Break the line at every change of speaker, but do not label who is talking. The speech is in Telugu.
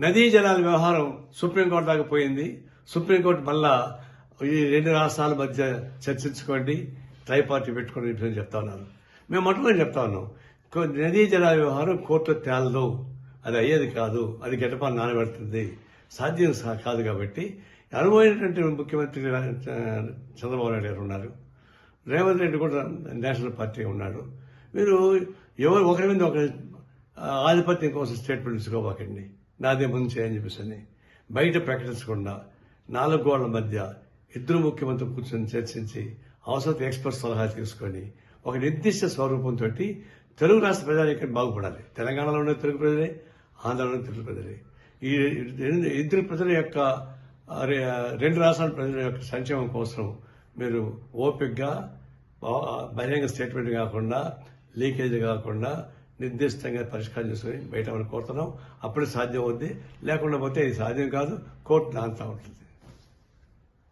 నదీ జలాల వ్యవహారం సుప్రీంకోర్టు దాకా పోయింది. సుప్రీంకోర్టు మళ్ళా ఈ రెండు రాష్ట్రాల మధ్య చర్చించుకోండి. ట్రై పార్టీ పెట్టుకోండి అని చెప్తా ఉన్నారు మేము మొట్టమొదటి చెప్తా ఉన్నాం. నదీ జలాల వ్యవహారం కోర్టు తేలదు. అది అయ్యేది కాదు. అది గెటపాన్ని నానబెడుతుంది. సాధ్యం కాదు కాబట్టి. అనుభవమైనటువంటి ముఖ్యమంత్రి చంద్రబాబు నాయుడు గారు ఉన్నారు. రేవంత్ రెడ్డి కూడా నేషనల్ పార్టీ ఉన్నాడు. మీరు ఎవరు ఒకరి మీద ఒకరి ఆధిపత్యం కోసం స్టేట్మెంట్ తీసుకోబాకండి. నాదే ముందు చేయని చెప్పేసి అని బయట ప్రకటించకుండా నాలుగు గోళ్ళ మధ్య ఇద్దరు ముఖ్యమంత్రి కూర్చొని చర్చించి అవసరం ఎక్స్పర్ట్ సలహా తీసుకొని ఒక నిర్దిష్ట స్వరూపంతో తెలుగు రాష్ట్ర ప్రజలు ఇక్కడ బాగుపడాలి. తెలంగాణలో ఉన్న తెలుగు ప్రజలే ఆంధ్రలో తెలుగు ప్రజలే. ఈ ఇద్దరు ప్రజల యొక్క రెండు రాష్ట్రాల ప్రజల యొక్క సంక్షేమం కోసం మీరు ఓపికగా బహిరంగ స్టేట్మెంట్ కాకుండా లీకేజ్ కాకుండా నిర్దిష్టంగా పరిష్కారం చేసుకుని బయట మనం కోరుతున్నాం. అప్పుడే సాధ్యం అవుద్ది. లేకుండా పోతే ఇది సాధ్యం కాదు. కోర్టు దాంతా ఉంటుంది.